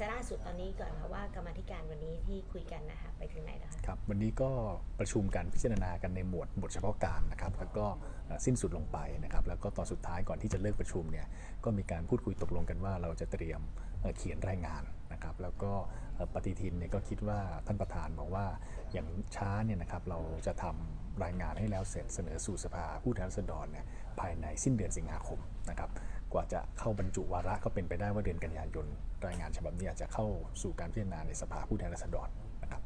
จะล่าสุดตอนนี้ก่อนค่ะว่ากรรมธิการวันนี้ที่คุยกันนะคะไปถึงไหนแล้วคะครับวันนี้ก็ประชุมกันพิจารณากันในหมวดบทเฉพาะการนะครับแล้วก็สิ้นสุดลงไปนะครับแล้วก็ตอนสุดท้ายก่อนที่จะเลิกประชุมเนี่ยก็มีการพูดคุยตกลงกันว่าเราจะเตรียมเขียนรายงานนะครับแล้วก็ปฏิทินเนี่ยก็คิดว่าท่านประธานบอกว่าอย่างช้าเนี่ยนะครับเราจะทำรายงานให้แล้วเสร็จเสนอสู่สภาผู้แทนราษฎรเนี่ยภายในสิ้นเดือนสิงหาคมนะครับกว่าจะเข้าบรรจุวาระก็เป็นไปได้ว่าเดือนกันยายน รายงานฉบับนี้อาจจะเข้าสู่การพิจารณาในสภาผู้แทนราษฎรนะครับ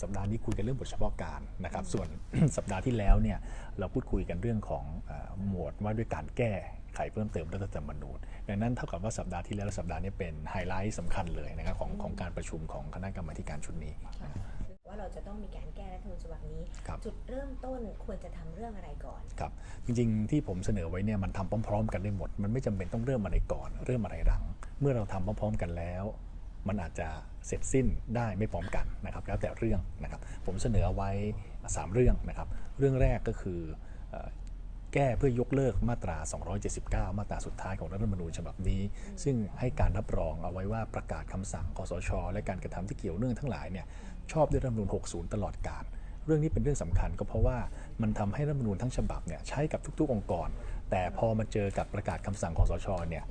สัปดาห์นี้คุยกันเรื่องบทเฉพาะการนะครับ ส่วนสัปดาห์ที่แล้วเนี่ยเราพูดคุยกันเรื่องของเออหมวดว่าด้วยการแก้ไขเพิ่มเติมรัฐธรรมนูญดังนั้นเท่ากับว่าสัปดาห์ที่แล้วและสัปดาห์นี้เป็นไฮไลท์สำคัญเลยนะครับของของการประชุมของคณะกรรมาธิการชุดนี้ว่าเราจะต้องมีการแก้รัฐธรรมนูญฉบับนี้ครับจุดเริ่มต้นควรจะทำเรื่องอะไรก่อนครับจริงๆที่ผมเสนอไว้เนี่ยมันทำพร้อม ๆ กันได้หมด มันไม่จำเป็นต้องเริ่มอะไรก่อน เริ่มอะไรหลัง เมื่อเราทำพร้อมๆกันแล้ว มันอาจจะเสร็จสิ้นได้ไม่พร้อมกันนะครับแล้วแต่เรื่องนะครับ ผมเสนอไว้ 3 เรื่องนะครับ เรื่องแรกก็คือแก้เพื่อยกเลิกมาตรา 279 มาตราสุดท้ายของรัฐธรรมนูญฉบับนี้ ซึ่งให้การรับรองเอาไว้ว่าประกาศคำสั่งคอสช และการกระทำที่เกี่ยวเนื่องทั้งหลายเนี่ยชอบด้วยรัฐธรรมนูญ 60 ตลอดกาลเรื่องนี้เป็นเรื่องสำคัญก็เพราะว่ามันทำให้รัฐธรรมนูญทั้งฉบับเนี่ยใช้กับทุก ๆ องค์กร แต่พอมาเจอกับประกาศคำสั่งคอสชเนี่ย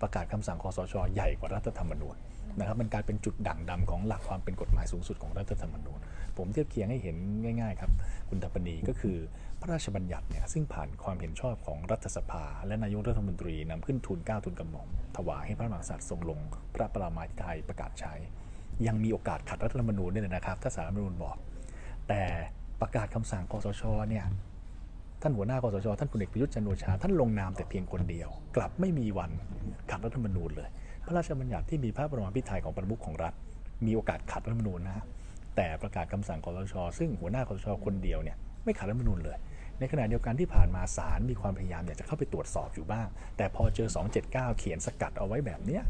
ประกาศคำสั่งคอสชใหญ่กว่ารัฐธรรมนูญนะครับมันกลายเป็นจุดด่างดำของหลักความเป็นกฎหมายสูงสุดของรัฐธรรมนูญ ผมเทียบเคียงให้เห็นง่ายๆครับ คุณทัปนีก็คือพระราชบัญญัติเนี่ยซึ่งผ่านความเห็นชอบของรัฐสภา และนายกรัฐมนตรีนำขึ้นทูลเก้าทูลกระหม่อมถวายให้พระมหากษัตริย์ทรงลง พระประมาธิไทยประกาศใช้ ยังมีโอกาสขัดรัฐธรรมนูญด้วยนะครับ ถ้าสารรัฐธรรมนูญบอก แต่ประกาศคำสั่งคอสชเนี่ย ท่านหัวหน้าคอสชท่านพลเอกประยุทธ์จันโอชาท่านลงนามแต่เพียงคนเดียว กลับไม่มีวันขัดรัฐธรรมนูญเลย พระราชบัญญัติที่มีพระปรมพิไทยของประมุขของรัฐ มีโอกาสขัดรัฐธรรมนูญนะฮะแต่ประกาศคำสั่งคอสช ซึ่งหัวหน้าคอสชคนเดียวเนี่ยไม่ขัดรัฐธรรมนูญเลย ในขณะเดียวกันที่ผ่านมาศาลมีความพยายามอยากจะเข้าไปตรวจสอบอยู่บ้าง แต่พอเจอ 279 เขียนสกัดเอาไว้แบบเนี้ย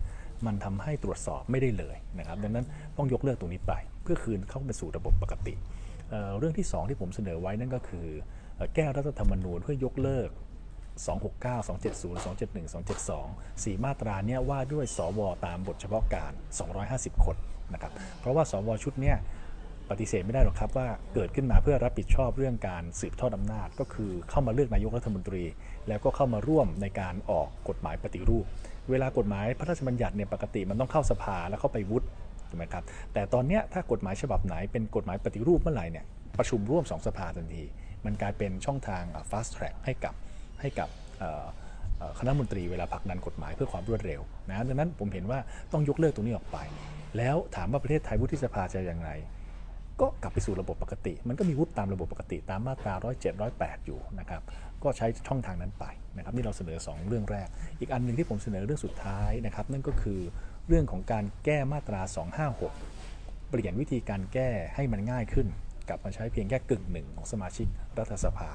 มันทำให้ตรวจสอบไม่ได้เลยนะครับดังนั้นต้องยกเลิกตรงนี้ไป เพื่อคืนเข้าไปสู่ระบบปกติเเรื่องที่ 2 ที่ผมเสนอไว้นั่นก็คือ แก้รัฐธรรมนูญเพื่อยกเลิก 269 270 271 272 4 มาตราเนี่ยว่าด้วยสวตามบทเฉพาะการ 250 คนนะครับ เพราะว่าสวชุดเนี่ยปฏิเสธไม่ได้หรอกครับว่าเกิดขึ้นมาเพื่อรับผิดชอบเรื่องการสืบทอดอำนาจ ก็คือเข้ามาเลือกนายกรัฐมนตรี แล้วก็เข้ามาร่วมในการออกกฎหมายปฏิรูป เวลากฎหมายพระราชบัญญัติเนี่ยปกติมันต้องเข้าสภาแล้วเข้าไปวุฒิถูกไหมครับแต่ตอนเนี้ยถ้ากฎหมายฉบับไหนเป็นกฎหมายปฏิรูปเมื่อไหร่เนี่ยประชุมร่วมสองสภาทันที มันกลายเป็นช่องทาง fast track ให้กับให้กับคณะมนตรีเวลาผลักดันกฎหมายเพื่อความรวดเร็วนะดังนั้นผมเห็นว่าต้องยกเลิกตรงนี้ออกไป แล้วถามว่าประเทศไทยวุฒิสภาจะยังไงก็กลับไปสู่ระบบปกติ มันก็มีวุฒิตามระบบปกติตามมาตรา 107 108 อยู่นะครับก็ใช้ช่องทางนั้นไปนะครับนี่เราเสนอ 2 เรื่องแรก อีกอันหนึ่งที่ผมเสนอเรื่องสุดท้ายนะครับนั่นก็คือเรื่องของการแก้มาตรา 256 เปลี่ยนวิธีการแก้ให้มันง่ายขึ้น กลับมาใช้เพียงแค่กึ่งหนึ่งของสมาชิกรัฐสภา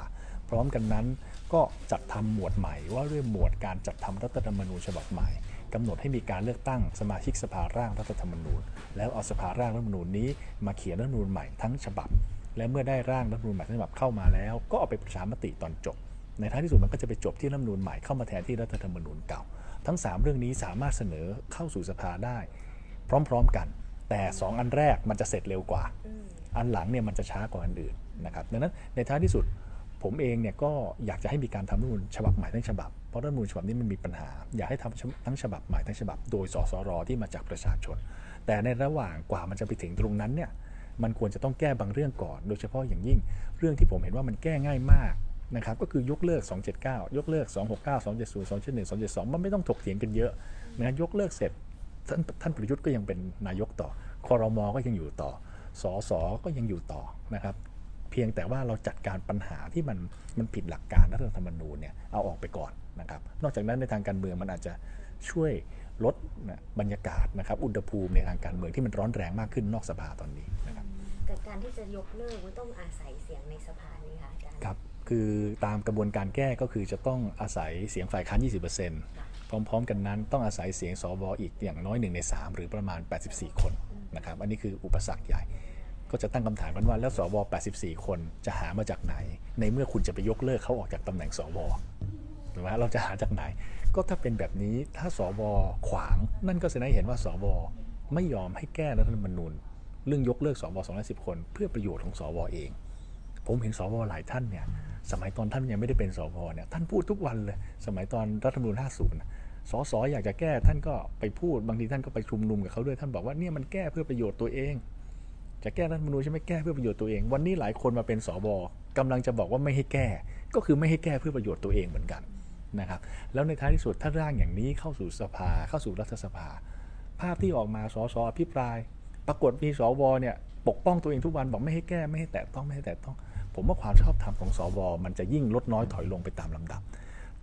พร้อมกันนั้นก็จัดทำหมวดใหม่ว่าด้วยหมวดการจัดทำรัฐธรรมนูญฉบับใหม่กำหนดให้มีการเลือกตั้งสมาชิกสภาร่างรัฐธรรมนูญ แล้วเอาสภาร่างรัฐธรรมนูญนี้มาเขียนรัฐธรรมนูญใหม่ทั้งฉบับ และเมื่อได้ร่างรัฐธรรมนูญใหม่ทั้งฉบับเข้ามาแล้ว ก็เอาไปประชามติตอนจบ ในท้ายที่สุดมันก็จะไปจบที่รัฐธรรมนูญใหม่เข้ามาแทนที่รัฐธรรมนูญเก่า ทั้ง 3 เรื่องนี้สามารถเสนอเข้าสู่สภาได้ พร้อมๆกัน แต่ 2 อันแรกมันจะเสร็จเร็วกว่า อันหลังเนี่ยมันจะช้ากว่าอันอื่นนะครับดังนั้นในท้ายที่สุดผมเองเนี่ยก็อยากจะให้มีการทำรัฐมนูญฉบับใหม่ทั้งฉบับ เพราะรัฐมนูญฉบับนี้มันมีปัญหา อยากให้ทำทั้งฉบับใหม่ทั้งฉบับ โดยสสรที่มาจากประชาชน แต่ในระหว่างกว่ามันจะไปถึงตรงนั้นเนี่ยมันควรจะต้องแก้บางเรื่องก่อน โดยเฉพาะอย่างยิ่งเรื่องที่ผมเห็นว่ามันแก้ง่ายมากนะครับก็คือยกเลิก 279 ยกเลิก 269 270 271 272 มันไม่ต้องถกเถียงกันเยอะนะยกเลิกเสร็จท่านท่านประยุทธ์ก็ยังเป็นนายกต่อคอรมอก็ยังอยู่ต่อ สสก็ยังอยู่ต่อนะครับเพียงแต่ว่าเราจัดการปัญหาที่มันมันผิดหลักการรัฐธรรมนูญเนี่ยเอาออกไปก่อนนะครับ นอกจากนั้นในทางการเมืองมันอาจจะช่วยลดนะบรรยากาศนะครับอุณหภูมิในทางการเมืองที่มันร้อนแรงมากขึ้นนอกสภาตอนนี้นะครับแต่การที่จะยกเลิกมันต้องอาศัยเสียงในสภานี่ค่ะอาจารย์ครับคือตามกระบวนการแก้ก็คือจะต้องอาศัยเสียงฝ่ายค้าน 20%พร้อม ๆ กันนั้นต้องอาศัยเสียงสวอีกอย่างน้อย1ใน 3 หรือประมาณ 84 คน นะครับ อันนี้คืออุปสรรคใหญ่ ก็จะตั้งคำถามกันว่าแล้วสว 84 คนจะหามาจากไหน ในเมื่อคุณจะไปยกเลิกเขาออกจากตำแหน่งสวถูกไหมเราจะหาจากไหน ก็ถ้าเป็นแบบนี้ถ้าสวขวาง นั่นก็แสดงให้เห็นว่าสวไม่ยอมให้แก้รัฐธรรมนูญเรื่องยกเลิกสว210 คน เพื่อประโยชน์ของสวเอง ผมเห็นสวหลายท่านเนี่ยสมัยตอนท่านยังไม่ได้เป็นสวเนี่ยท่านพูดทุกวันเลย สมัยตอนรัฐธรรมนูญ50น่ะ สสอยากจะแก้ท่านก็ไปพูด บางทีท่านก็ไปชุมนุมกับเขาด้วยท่านบอกว่าเนี่ยมันแก้เพื่อประโยชน์ตัวเอง จะแก้รัฐมนูญใช่ไหมแก้เพื่อประโยชน์ตัวเอง วันนี้หลายคนมาเป็นสวกำลังจะบอกว่าไม่ให้แก้ ก็คือไม่ให้แก้เพื่อประโยชน์ตัวเองเหมือนกันนะครับ แล้วในท้ายที่สุดถ้าร่างอย่างนี้เข้าสู่สภาเข้าสู่รัฐสภา ภาพที่ออกมาสสอภิปราย ปรากฏมีสวเนี่ยปกป้องตัวเองทุกวันบอกไม่ให้แก้ไม่ให้แตะต้องไม่ให้แตะต้อง ผมว่าความชอบธรรมของสวมันจะยิ่งลดน้อยถอยลงไปตามลำดับ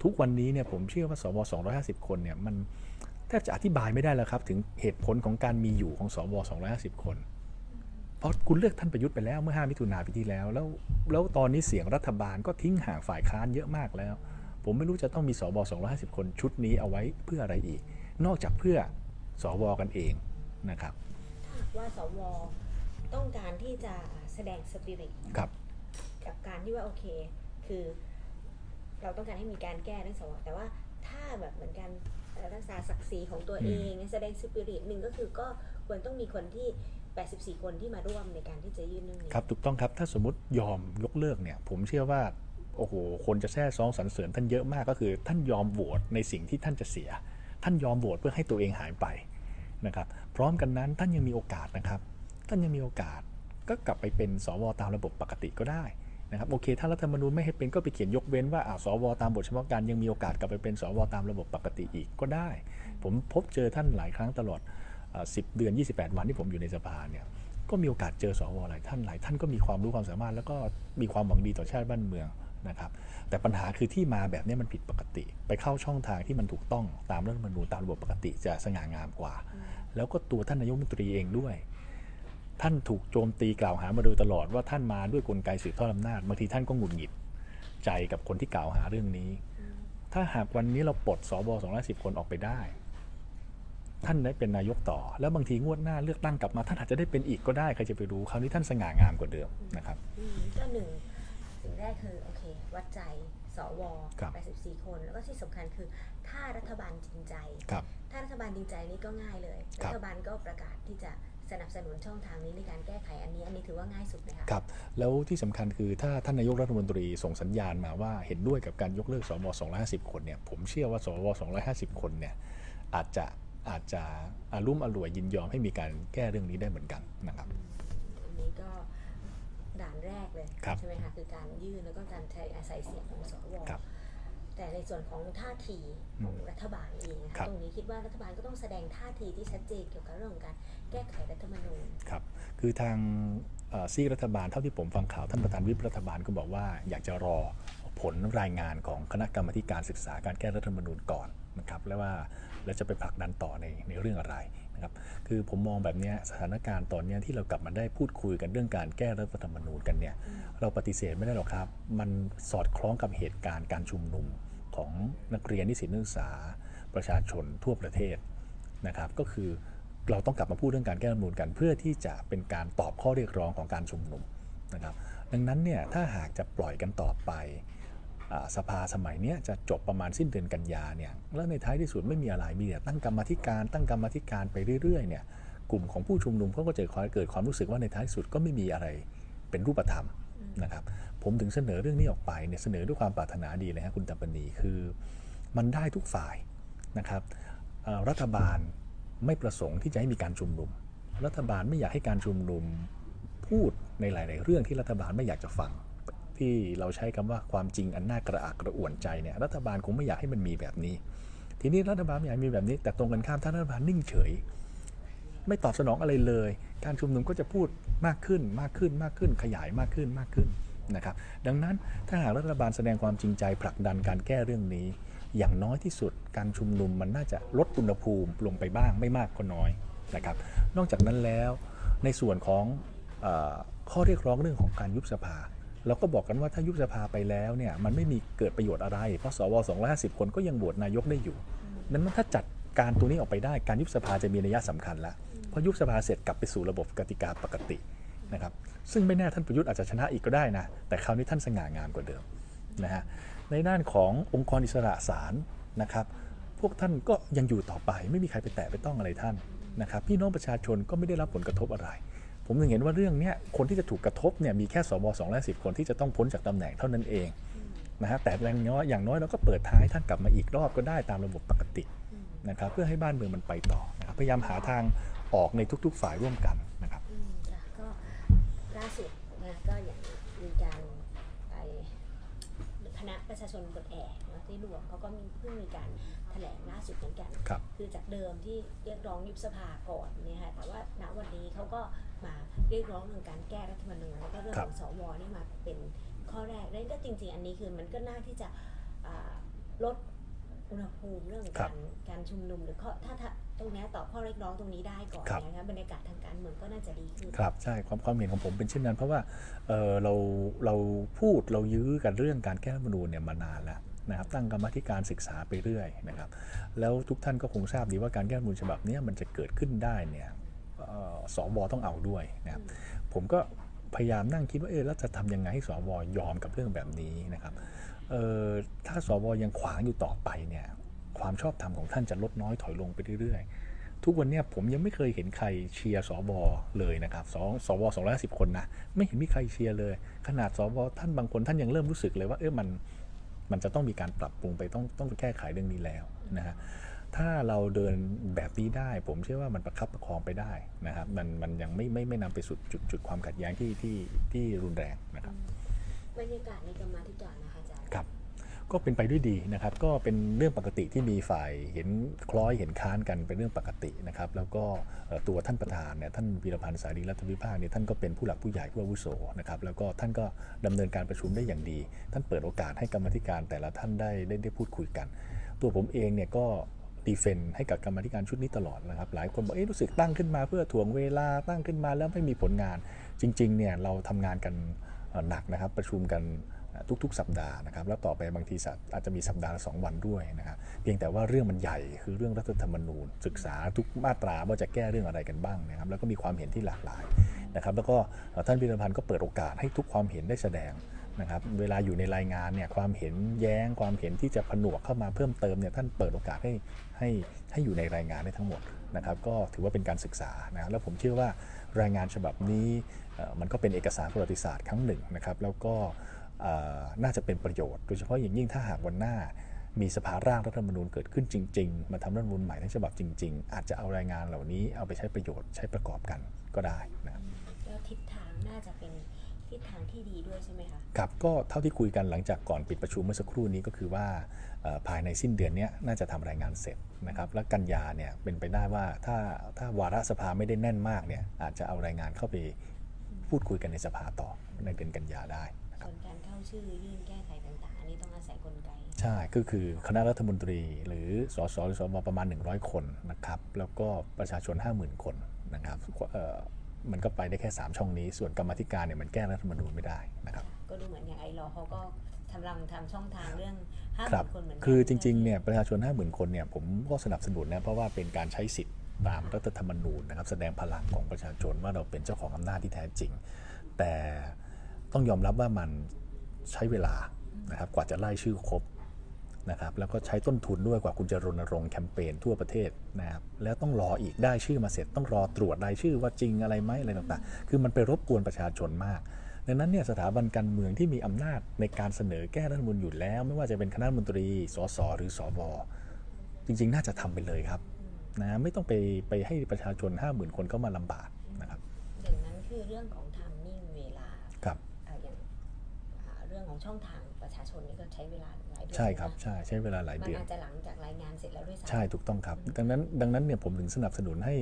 ทุกวันนี้เนี่ยผมเชื่อว่าสว250 คนเนี่ยมันแทบจะอธิบายไม่ได้แล้วครับถึงเหตุผลของการมีอยู่ของสว250 คน เพราะคุณเลือกท่านประยุทธ์ไปแล้วเมื่อ 5 มิถุนาปีที่แล้ว แล้วแล้วตอนนี้เสียงรัฐบาลก็ทิ้งห่างฝ่ายค้านเยอะมากแล้ว ผมไม่รู้จะต้องมีสว250 คนชุดนี้เอาไว้เพื่ออะไรอีก นอกจากเพื่อสวกันเองนะครับถ้าหากว่าสวต้องการที่จะแสดงสปิริตครับ กับการที่ว่าโอเค คือ เราต้องการให้มีการแก้เรื่องสวแต่ว่าถ้าแบบเหมือนกันรักษาศักดิ์ศรีของตัวเองแสดงสปิริตหนึ่งก็คือก็ควรต้องมีคนที่ 84 คนที่มาร่วมในการที่จะยื่นเรื่องนี้ครับถูกต้องครับถ้าสมมติยอมยกเลิกเนี่ย ผมเชื่อว่าโอ้โหคนจะแซ่ซ้องสรรเสริญท่านเยอะมากก็คือ ท่านยอมโหวตในสิ่งที่ท่านจะเสีย ท่านยอมโหวตเพื่อให้ตัวเองหายไปนะครับ พร้อมกันนั้นท่านยังมีโอกาสนะครับ ท่านยังมีโอกาสก็กลับไปเป็นสวตามระบบปกติก็ได้ นะครับโอเค ถ้ารัฐธรรมนูญไม่ให้เป็นก็ไปเขียนยกเว้นว่าอาสวตามบทเฉพาะการยังมีโอกาสกลับไปเป็นสวตามระบบปกติอีกก็ได้ ผมพบเจอท่านหลายครั้งตลอดเอ่อ10 เดือน 28 วันที่ผมอยู่ในสภาเนี่ยก็มีโอกาสเจอสวหลายท่านหลายท่านก็มีความรู้ความสามารถ แล้วก็มีความหวังดีต่อชาติบ้านเมืองนะครับแต่ปัญหาคือที่มาแบบนี้มันผิดปกติ ไปเข้าช่องทางที่มันถูกต้องตามรัฐธรรมนูญตามระบบปกติจะสง่างามกว่า แล้วก็ตัวท่านนายกรัฐมนตรีเองด้วย ท่านถูกโจมตีกล่าวหามาโดยตลอดว่าท่านมาด้วยกลไกสืบทอดอำนาจบางทีท่านก็หงุดหงิดใจกับคนที่กล่าวหาเรื่องนี้ ถ้าหากวันนี้เราปลดสว210คนออกไปได้ ท่านได้เป็นนายกต่อ แล้วบางทีงวดหน้าเลือกตั้งกลับมาท่านอาจจะได้เป็นอีกก็ได้ใครจะไปรู้คราวนี้ท่านสง่างามกว่าเดิมนะครับอืมก็หนึ่งสิ่งแรกคือโอเค วัดใจสวครับ84 คน แล้วก็ที่สำคัญคือถ้ารัฐบาลจริงใจครับถ้ารัฐบาลจริงใจนี่ก็ง่ายเลยครัรับฐบาลก็ประกาศที่จะ สนับสนุนช่องทางนี้ในการแก้ไขอันนี้อันนี้ถือว่าง่ายสุดไหมคะครับแล้วที่สำคัญคือถ้าท่านนายกรัฐมนตรีส่งสัญญาณมาว่าเห็นด้วยกับการยกเลิกสว250 คนเนี่ยผมเชื่อว่าสว250 คนเนี่ยอาจจะอาจจะอารุ่มอร่วยยินยอมให้มีการแก้เรื่องนี้ได้เหมือนกันนะครับอันนี้ก็ด่านแรกเลยครับใช่ไหมคะคือการยื่นแล้วก็การใช้อาศัยเสียงของสวครับ แต่ในส่วนของท่าทีของรัฐบาลเองนะครัคะบตรงนี้คิดว่ารัฐบาลก็ต้องแสดงท่าทีที่ชัดเจนเกี่ยวกับเรื่องของการแก้ไขรัฐธรรมนูญครับคือทางเอ่อซีกรัฐบาลเท่าที่ผมฟังข่าวท่านประธานวิปรัฐบาลก็บอกว่าอยากจะรอผลรายงานของคณะกรรมาธิการศึกษาการแก้รัฐธรรมนูญก่อนนะครับแล้วว่าแล้วจะไปผลักดันต่อในในเรื่องอะไรนะครับคือผมมองแบบเนี้ยสถานการณ์ตอนเนี้ยที่เรากลับมาได้พูดคุยกันเรื่องการแก้รัฐธรรมนูญกันเนี่ยเราปฏิเสธไม่ได้หรอกครับ มันสอดคล้องกับเหตุการณ์การชุมนุม ของนักเรียนนิสิตนักศึกษาประชาชนทั่วประเทศนะครับ ก็คือเราต้องกลับมาพูดเรื่องการแก้รัฐมนูญกัน เพื่อที่จะเป็นการตอบข้อเรียกร้องของการชุมนุมนะครับ ดังนั้นเนี่ยถ้าหากจะปล่อยกันต่อไปสภาสมัยนี้จะจบประมาณสิ้นเดือนกันยาเนี่ยแล้วในท้ายที่สุดไม่มีอะไรมีแต่ตั้งกรรมธิการ ตั้งกรรมธิการไปเรื่อยๆเนี่ยกลุ่มของผู้ชุมนุมเขาก็จะเกิดความรู้สึกว่าในท้ายที่สุดก็ไม่มีอะไรเป็นรูปธรรมนะครับ ผมถึงเสนอเรื่องนี้ออกไปเนี่ยเสนอด้วยความปรารถนาดีเลยฮะคุณตาปณีคือมันได้ทุกฝ่ายนะครับรัฐบาลไม่ประสงค์ที่จะให้มีการชุมนุม รัฐบาลไม่อยากให้การชุมนุมพูดในหลาย ๆ เรื่องที่รัฐบาลไม่อยากจะฟัง ที่เราใช้คำว่าความจริงอันน่ากระอักกระอ่วนใจเนี่ยรัฐบาลคงไม่อยากให้มันมีแบบนี้ ทีนี้รัฐบาลไม่อยากมีแบบนี้ แต่ตรงกันข้ามถ้ารัฐบาลนิ่งเฉย ไม่ตอบสนองอะไรเลย การชุมนุมก็จะพูดมากขึ้นมากขึ้นมากขึ้นขยายมากขึ้นมากขึ้น นะครับดังนั้นถ้าหากรัฐบาลแสดงความจริงใจผลักดันการแก้เรื่องนี้ อย่างน้อยที่สุดการชุมนุมมันน่าจะลดอุณหภูมิลงไปบ้างไม่มากก็น้อยนะครับนอกจากนั้นแล้วในส่วนของอข้อเรียกร้องเรื่องของการยุบสภา เราก็บอกกันว่าถ้ายุบสภาไปแล้วเนี่ยมันไม่มีเกิดประโยชน์อะไร เพราะสว250 คนก็ยังโหวตนายกได้อยู่ดังนั้นถ้าจัดการตัวนี้ออกไปได้การยุบสภาจะมีนัยสำคัญแล้วพราะยุบสภาเสร็จกลับไปสู่ระบบกติกาปกติ นะครับซึ่งไม่แน่ท่านประยุทธ์อาจจะชนะอีกก็ได้นะ แต่คราวนี้ท่านสง่างามกว่าเดิมนะฮะในด้านขององค์กรอิสระศาลนะครับ พวกท่านก็ยังอยู่ต่อไปไม่มีใครไปแตะไปต้องอะไรท่านนะครับพี่น้องประชาชนก็ไม่ได้รับผลกระทบอะไร ผมถึงเห็นว่าเรื่องนี้คนที่จะถูกกระทบเนี่ยมีแค่สว210คนที่จะต้องพ้นจากตำแหน่งเท่านั้นเองนะฮะแต่อย่างน้อยอย่างน้อยเราก็เปิดท้ายท่านกลับมาอีกรอบก็ได้ตามระบบปกตินะครับเพื่อให้บ้านเมืองมันไปต่อนะครับพยายามหาทางออกในทุก ๆ ฝ่ายร่วมกันนะครับ อืมค่ะก็ ล่าสุดนะก็อย่างมีการไปคณะประชาชนปลดแอกนะที่รวมเขาก็มีเพิ่งมีการแถลงล่าสุดเหมือนกันครับคือจากเดิมที่เรียกร้องยุบสภาก่อนเนี่ยค่ะแต่ว่าณวันนี้เขาก็มาเรียกร้องเรื่องการแก้รัฐธรรมนูญแล้วก็เรื่องของสวนี่มาเป็นข้อแรกแล้วก็จริงๆ อันนี้คือมันก็น่าที่จะอ่าลดอุณหภูมิเรื่องของการการชุมนุมหรือข้อถ้าถ้า ตรงเนี้ยตอบข้อเรียกร้องตรงนี้ได้ก่อนนะคะบรรยากาศทางการเมืองก็น่าจะดีขึ้นครับใช่ความความเห็นของผมเป็นเช่นนั้น เพราะว่าเอ่อเราเราพูดเรายื้อกันเรื่องการแก้รัฐธรรมนูญเนี่ยมานานแล้วนะครับตั้งกรรมาธิการศึกษาไปเรื่อยนะครับ แล้วทุกท่านก็คงทราบดีว่าการแก้รัฐธรรมนูญฉบับเนี้ยมันจะเกิดขึ้นได้เนี่ยเอ่อสวต้องเอาด้วยนะครับผมก็พยายามนั่งคิดว่าเออแล้วจะทำยังไงให้สวยอมกับเรื่องแบบนี้นะครับเอ่อถ้าสวยังขวางอยู่ต่อไปเนี่ย ความชอบธรรมของท่านจะลดน้อยถอยลงไปเรื่อยๆ ทุกวันเนี้ยผมยังไม่เคยเห็นใครเชียร์สวเลยนะครับสสวสองร้อยสิบคนนะไม่เห็นมีใครเชียร์เลย ขนาดสวท่านบางคนท่านยังเริ่มรู้สึกเลยว่าเออมันมันจะต้องมีการปรับปรุงไปต้องต้องแก้ไขเรื่องนี้แล้วนะฮะถ้าเราเดินแบบนี้ได้ ผมเชื่อว่ามันประคับประคองไปได้นะครับมันมันยังไม่ไม่ไม่นำไปสู่จุดจุดความขัดแย้งที่ที่ที่รุนแรงนะครับบรรยากาศในกรรมาธิการนะ ก็เป็นไปด้วยดีนะครับ ก็เป็นเรื่องปกติที่มีฝ่ายเห็นคล้อยเห็นค้านกันเป็นเรื่องปกตินะครับ แล้วก็ตัวท่านประธานเนี่ยท่านวีรพันธ์สารีรัฐวิภาคเนี่ยท่านก็เป็นผู้หลักผู้ใหญ่ผู้อาวุโสนะครับแล้วก็ท่านก็ดำเนินการประชุมได้อย่างดี ท่านเปิดโอกาสให้กรรมธิการแต่ละท่านได้ได้ได้พูดคุยกัน ตัวผมเองเนี่ยก็ดีเฟนต์ให้กับกรรมธิการชุดนี้ตลอดนะครับ หลายคนบอกเอ๊ะรู้สึกตั้งขึ้นมาเพื่อถ่วงเวลาตั้งขึ้นมาแล้วไม่มีผลงานจริงๆเนี่ยเราทำงานกันหนักนะครับประชุมกัน ทุกๆ สัปดาห์นะครับแล้วต่อไปบางทีอาจจะมีสัปดาห์ละสองวันด้วยนะครับเพียงแต่ว่าเรื่องมันใหญ่คือเรื่องรัฐธรรมนูญ ศึกษาทุกมาตราว่าจะแก้เรื่องอะไรกันบ้างนะครับแล้วก็มีความเห็นที่หลากหลายนะครับแล้วก็ท่านพิรพันธ์ก็เปิดโอกาสให้ทุกความเห็นได้แสดงนะครับเวลาอยู่ในรายงานเนี่ยความเห็นแย้งความเห็นที่จะผนวกเข้ามาเพิ่มเติมเนี่ยท่านเปิดโอกาสให้ให้ให้อยู่ในรายงานได้ทั้งหมดนะครับก็ถือว่าเป็นการศึกษานะแล้วผมเชื่อว่ารายงานฉบับนี้มันก็เป็นเอกสารประวัติศาสตร์ครั้งหนึ่งนะครับแล้วก็ น่าจะเป็นประโยชน์ โดยเฉพาะอย่างยิ่งถ้าหากวันหน้า มีสภาร่างรัฐธรรมนูญเกิดขึ้นจริง ๆ มาทำรัฐธรรมนูญใหม่ทั้งฉบับจริง ๆ อาจจะเอารายงานเหล่านี้เอาไปใช้ประโยชน์ใช้ประกอบกันก็ได้นะครับก็ทิศทางน่าจะเป็นทิศทางที่ดีด้วยใช่ไหมคะครับก็เท่าที่คุยกันหลังจากก่อนปิดประชุมเมื่อสักครู่นี้ก็คือว่าเอ่อภายในสิ้นเดือนเนี้ยน่าจะทำรายงานเสร็จนะครับและกันยาเนี่ยเป็นไปได้ว่าถ้าถ้าวาระสภาไม่ได้แน่นมากเนี่ยอาจจะเอารายงานเข้าไปพูดคุยกันในสภาต่อในเดือนกันยาได้ นะครับส่วนการเข้าชื่อยื่นแก้ไขต่างๆ อันนี้ต้องอาศัยกลไก ใช่ ก็คือคณะรัฐมนตรี หรือสสหรือสวประมาณ 100 คนนะครับ แล้วก็ประชาชน 50,000 คนนะครับเอ่อมันก็ไปได้แค่ 3 ช่องนี้ ส่วนกรรมาธิการเนี่ยมันแก้รัฐธรรมนูญไม่ได้นะครับ ก็ดูเหมือนอย่างไอรอเขาก็ทำลังทำช่องทางเรื่องห้าหครับมื่นคนเหมือนกันคือจริงๆเนี่ยประชาชน 50,000 คนเนี่ยผมก็สนับสนุนนะเพราะว่าเป็นการใช้สิทธิ์ตามรัฐธรรมนูญนะครับแสดงพลังของประชาชนว่าเราเป็นเจ้าของอำนาจที่แท้จริง แต่ ต้องยอมรับว่ามันใช้เวลานะครับกว่าจะไล่ชื่อครบนะครับแล้วก็ใช้ต้นทุนด้วยกว่าคุณจะรณรงค์แคมเปญทั่วประเทศนะครับแล้วต้องรออีกได้ชื่อมาเสร็จ ต้องรอตรวจรายชื่อว่าจริงอะไรไหมอะไรต่างๆ คือมันไปรบกวนประชาชนมากดังนั้นเนี่ยสถาบันการเมืองที่มีอำนาจในการเสนอแก้รัฐมนูญอยู่แล้ว ไม่ว่าจะเป็นคณะมนตรีสสหรือสวจริง ๆ น่าจะทำไปเลยครับนะไม่ต้องไปไปให้ประชาชน 50,000 คนเข้ามาลำบากนะครับอย่างนั้นคือเรื่องของเวลา ครับ อ่าอย่างอ่าเรื่องของ ช่องทางประชาชนนี่ก็ใช้เวลาหลายเดือนใช่ครับนะใช่ใช้เวลาหลายมันเดือนอาจจะหลังจากรายงานเสร็จแล้วด้วยซ้ำใช่ถูกต้องครับ ดังนั้นดังนั้นเนี่ยผมถึงสนับสนุนให้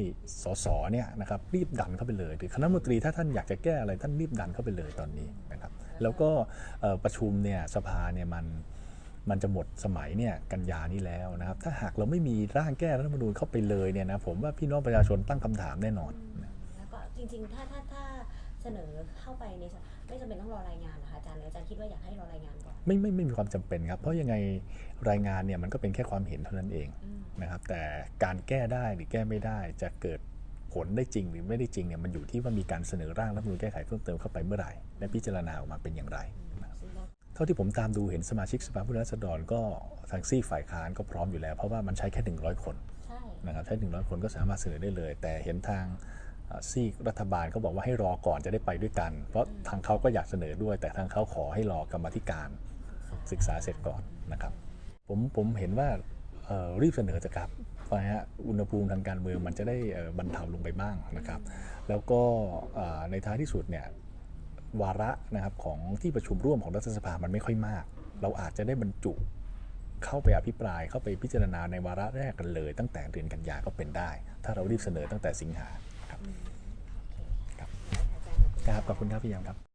สสเนี่ยนะครับรีบดันเข้าไปเลยหรือคณะรัฐมนตรีถ้าท่านอยากจะแก้อะไรท่านรีบดันเข้าไปเลยตอนนี้นะครับแล้วก็เอ่อประชุมเนี่ยสภาเนี่ยมันมันจะหมดสมัยเนี่ยกันยานี้แล้วนะครับ ถ้าหากเราไม่มีร่างแก้รัฐธรรมนูญเข้าไปเลยเนี่ยนะผมว่าพี่น้องประชาชนตั้งคำถามแน่นอนนะแล้วก็จริงๆถ้าถ้าถ้าเสนอเข้าไปในสภา ไม่จำเป็นต้องรอรายงานนะคะอาจารย์หรืออาจารย์คิดว่าอยากให้รอรายงานก่อนไม่ไม่ไม่มีความจำเป็นครับเพราะยังไงรายงานเนี่ยมันก็เป็นแค่ความเห็นเท่านั้นเองอืมนะครับ แต่การแก้ได้หรือแก้ไม่ได้จะเกิดผลได้จริงหรือไม่ได้จริงเนี่ยมันอยู่ที่ว่ามีการเสนอร่างรัฐธรรมนูญแก้ไขเพิ่มเติมเข้าไปเมื่อไหร่และพิจารณาออกมาเป็นอย่างไรนะครับซึ่งต้องเท่าที่ผมตามดูเห็นสมาชิกสภาผู้แทนราษฎรก็ทางซี่ฝ่ายค้านก็พร้อมอยู่แล้ว เพราะว่ามันใช้แค่ 100 คนใช่นะครับถ้า100 คนก็สามารถเสนอได้เลย แต่เห็นทางเอ่อ ซีกรัฐบาลเขาบอกว่าให้รอก่อนจะได้ไปด้วยกัน เพราะทางเขาก็อยากเสนอด้วย แต่ทางเขาขอให้รอกรรมาธิการศึกษาเสร็จก่อนนะครับ ผมผมเห็นว่าเอ่อรีบเสนอเถอะครับเพราะฮะอุณหภูมิทางการเมืองมันจะได้เอ่อบรรเทาลงไปบ้างนะครับ แล้วก็เอ่อในท้ายที่สุดเนี่ยวาระนะครับของที่ประชุมร่วมของรัฐสภามันไม่ค่อยมาก เราอาจจะได้บรรจุเข้าไปอภิปรายเข้าไปพิจารณาในวาระแรกกันเลย ตั้งแต่เดือนกันยาก็เป็นได้ ถ้าเรารีบเสนอตั้งแต่สิงหาครับ อาจารย์ขอบคุณ ครับขอบคุณครับพี่ยามครับ